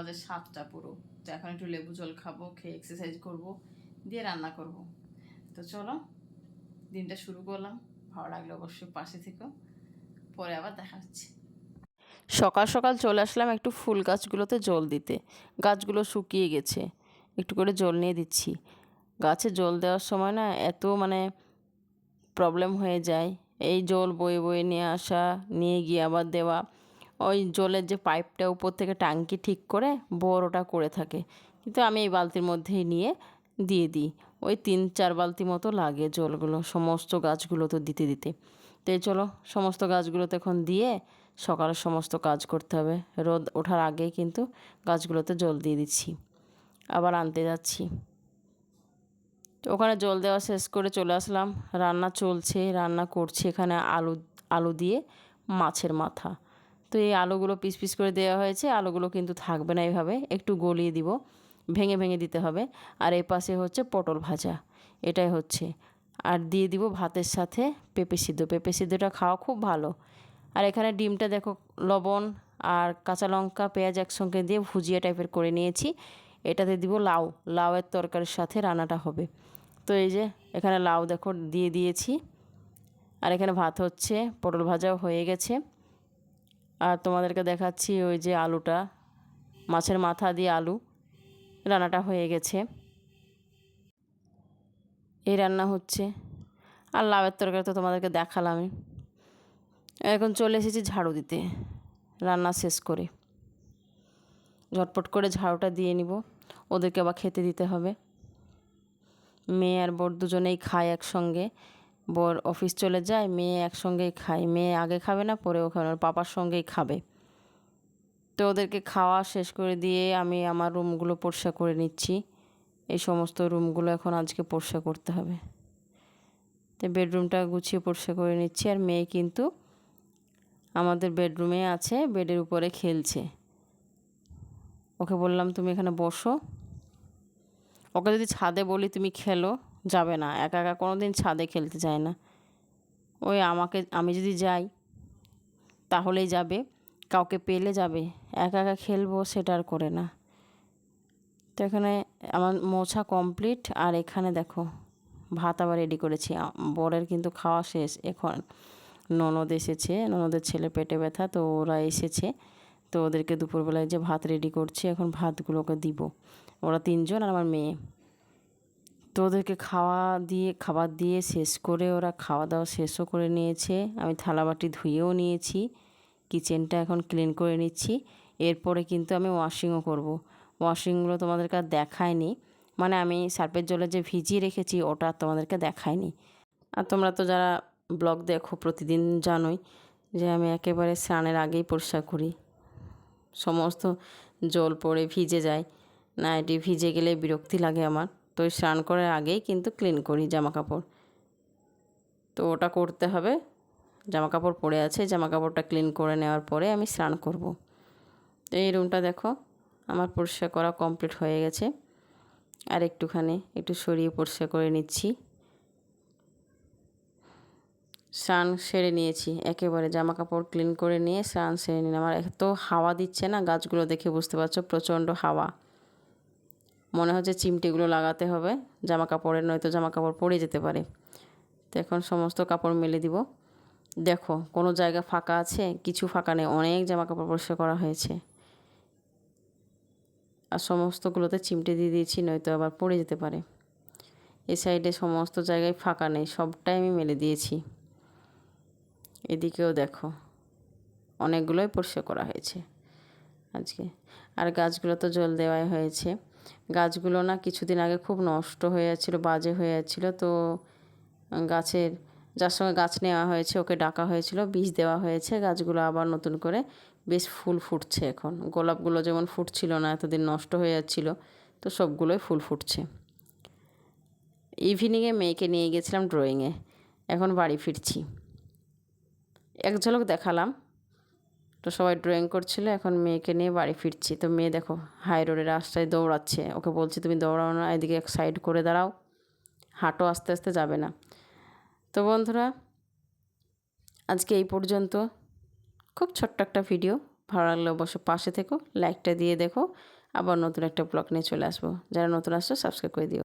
নামাজের সাতটা পুরো। তো এখন একটু লেবু জল খাব, খেয়ে এক্সারসাইজ করব, দিয়ে রান্না করব। তো চলো, দিনটা শুরু করলাম। ভালো লাগলে অবশ্যই পাশে থেকো। পরে আবার দেখা হচ্ছে। সকাল সকাল চলে আসলাম একটু ফুল গাছগুলোতে জল দিতে। গাছগুলো শুকিয়ে গেছে। একটু করে জল নিয়ে দিচ্ছি। গাছে জল দেওয়ার সময় না এত মানে প্রবলেম হয়ে যায়। এই জল বয়ে বয়ে নিয়ে আসা, নিয়ে গিয়ে আবার দেওয়া। ওই জলের যে পাইপটা উপর থেকে ট্যাঙ্কি ঠিক করে বড়োটা করে থাকে। কিন্তু আমি এই বালতির মধ্যেই নিয়ে দিয়ে দিই। ওই তিন চার বালতি মতো লাগে জলগুলো, সমস্ত গাছগুলো তো দিতে দিতে। তো চলো, সমস্ত গাছগুলোতে এখন দিয়ে সকালে সমস্ত কাজ করতে হবে। রোদ ওঠার আগেই কিন্তু গাছগুলোতে জল দিয়ে দিচ্ছি। আবার আনতে যাচ্ছি। তো ওখানে জল দেওয়া শেষ করে চলে আসলাম। রান্না চলছে, রান্না করছি এখানে আলু আলু দিয়ে মাছের মাথা। তো এই আলুগুলো পিস পিস করে দেওয়া হয়েছে। আলুগুলো কিন্তু থাকবে না এইভাবে একটু গলিয়ে দিব। ভেঙে ভেঙে দিতে হবে। আর এই পাশে হচ্ছে পটল ভাজা। এটাই হচ্ছে। আর দিয়ে দিব ভাতের সাথে পেঁপে সিদ্ধ। পেঁপে সিদ্ধটা খাওয়া খুব ভালো। আর এখানে ডিমটা দেখো, লবণ আর কাঁচা লঙ্কা, পেঁয়াজ একসঙ্গে দিয়ে ভুজিয়া টাইপের করে নিয়েছি। এটাতে দিব লাউ। লাউয়ের তরকারির সাথে রান্নাটা হবে। তো এই যে, এখানে লাউ দেখো দিয়ে দিয়েছি। আর এখানে ভাত হচ্ছে। পটল ভাজাও হয়ে গেছে। আর তোমাদেরকে দেখাচ্ছি ওই যে আলুটা। মাছের মাথা দিয়ে আলু রান্নাটা হয়ে গেছে। এই রান্না হচ্ছে। আর লাভের তরকারি তো তোমাদেরকে দেখালামই। এখন চলে এসেছি ঝাড়ু দিতে। রান্না শেষ করে। ঝটপট করে ঝাড়ুটা দিয়ে নিব। ওদেরকে আবার খেতে দিতে হবে। মেয়ে আর বর দুজনেই খায় একসঙ্গে। বর অফিস চলে যায়, মেয়ে একসঙ্গেই খায়। মেয়ে আগে খাবে না, পরে ওখানে ওর পাপার সঙ্গেই খাবে। তো ওদেরকে খাওয়া শেষ করে দিয়ে আমি আমার রুমগুলো পরিষ্কার করে নিচ্ছি। এই সমস্ত রুমগুলো এখন আজকে পরিষ্কার করতে হবে। তো বেডরুমটা গুছিয়ে পরিষ্কার করে নিচ্ছি আর মেয়ে কিন্তু আমাদের বেডরুমে আছে, বেডের উপরে খেলছে। ওকে বললাম, তুমি এখানে বসো। ওকে যদি ছাদে বলি তুমি খেলো। যাবে না। একা একা কোনো দিন ছাদে খেলতে যায় না। ওই আমাকে, আমি যদি যাই, তাহলেই যাবে। কাউকে পেলে যাবে। একা একা খেলব সেটা আর করে না। তো এখানে আমার মোছা কমপ্লিট আর এখানে দেখো, ভাত আবার রেডি করেছি। বরের কিন্তু খাওয়া শেষ। এখন ননদ এসেছে। ননদের ছেলে পেটে ব্যথা, তো ওরা এসেছে। তো ওদেরকে দুপুরবেলায় যে ভাত রেডি করছি, এখন ভাতগুলোকে দিব। ওরা তিনজন আর আমার মেয়ে। তো ওদেরকে খাওয়া দিয়ে, খাবার দিয়ে শেষ করে ওরা খাওয়া দাওয়া শেষও করে নিয়েছে। আমি থালাবাটি ধুয়েও নিয়েছি, কিচেনটা এখন ক্লিন করে নিচ্ছি। এরপরে কিন্তু আমি ওয়াশিংও করব। ওয়াশিংগুলো তোমাদেরকে আর দেখায়নি। মানে আমি সার্পের জলে যে ভিজিয়ে রেখেছি, ওটা তোমাদেরকে দেখায়নি। আর তোমরা তো যারা ব্লগ দেখো, প্রতিদিন জানোই যে আমি একেবারে স্নানের আগেই পরিষ্কার করি। সমস্ত জল পড়ে ভিজে যায়। নাইটি ভিজে গেলে বিরক্তি লাগে আমার। তো স্নান করার আগেই কিন্তু ক্লিন করি জামা কাপড় তো ওটা করতে হবে। জামা কাপড় পরে আছে জামা কাপড়টা ক্লিন করে নেওয়ার পরে আমি স্নান করব। তো এই রুমটা দেখো, আমার পরিষ্কার করা কমপ্লিট হয়ে গেছে। আর একটুখানি একটু সরিয়ে পরিষ্কার করে নিচ্ছি। স্নান সেরে নিয়েছি, একেবারে জামা কাপড় ক্লিন করে নিয়ে স্নান সেরে নিলাম। আমার এত হাওয়া দিচ্ছে না গাছগুলো দেখে বুঝতে পারছ, প্রচণ্ড হাওয়া। মনে হচ্ছে চিমটিগুলো লাগাতে হবে জামা কাপড়ের নয়তো জামা কাপড় পরে যেতে পারে। তো এখন সমস্ত কাপড় মেলে দিব। দেখো, কোনো জায়গা ফাঁকা আছে? কিছু ফাঁকা নেই, অনেক জামা কাপড় পরিষ্কার করা হয়েছে। আর সমস্তগুলোতে চিমটে দিয়ে দিয়েছি, নয়তো আবার পড়ে যেতে পারে। এই সাইডে সমস্ত জায়গায় ফাঁকা নেই, সবটাই আমি মেলে দিয়েছি। এদিকেও দেখো, অনেকগুলোই পরিষ্কার করা হয়েছে আজকে। আর গাছগুলো তো জল দেওয়াই হয়েছে। গাছগুলো না কিছুদিন আগে খুব নষ্ট হয়ে যাচ্ছিল বাজে হয়ে যাচ্ছিল তো গাছের, যার সঙ্গে গাছ নেওয়া হয়েছে, ওকে ডাকা হয়েছিল, বীজ দেওয়া হয়েছে, গাছগুলো আবার নতুন করে বেশ ফুল ফুটছে এখন। গোলাপগুলো যেমন ফুটছিল না, এতদিন নষ্ট হয়ে যাচ্ছিল, তো সবগুলোই ফুল ফুটছে। ইভিনিংয়ে মেয়েকে নিয়ে গেছিলাম ড্রয়িংয়ে এখন বাড়ি ফিরছি। এক ঝলক দেখালাম। তো সবাই ড্রয়িং করছিল, এখন মেয়েকে নিয়ে বাড়ি ফিরছি। তো মেয়ে দেখো হাই রোডের রাস্তায় দৌড়াচ্ছে। ওকে বলছি, তুমি দৌড়াও না, এদিকে এক সাইড করে দাঁড়াও। হাঁটো, আস্তে আস্তে যাবে না। তো বন্ধুরা, আজকে এই পর্যন্ত। খুব ছোট্ট একটা ভিডিও ভালো লাগলে অবশ্য পাশে থেকো লাইকটা দিয়ে দেখো। আবার নতুন একটা ব্লগ নিয়ে চলে আসব। যারা নতুন আসছো সাবস্ক্রাইব করে দিও।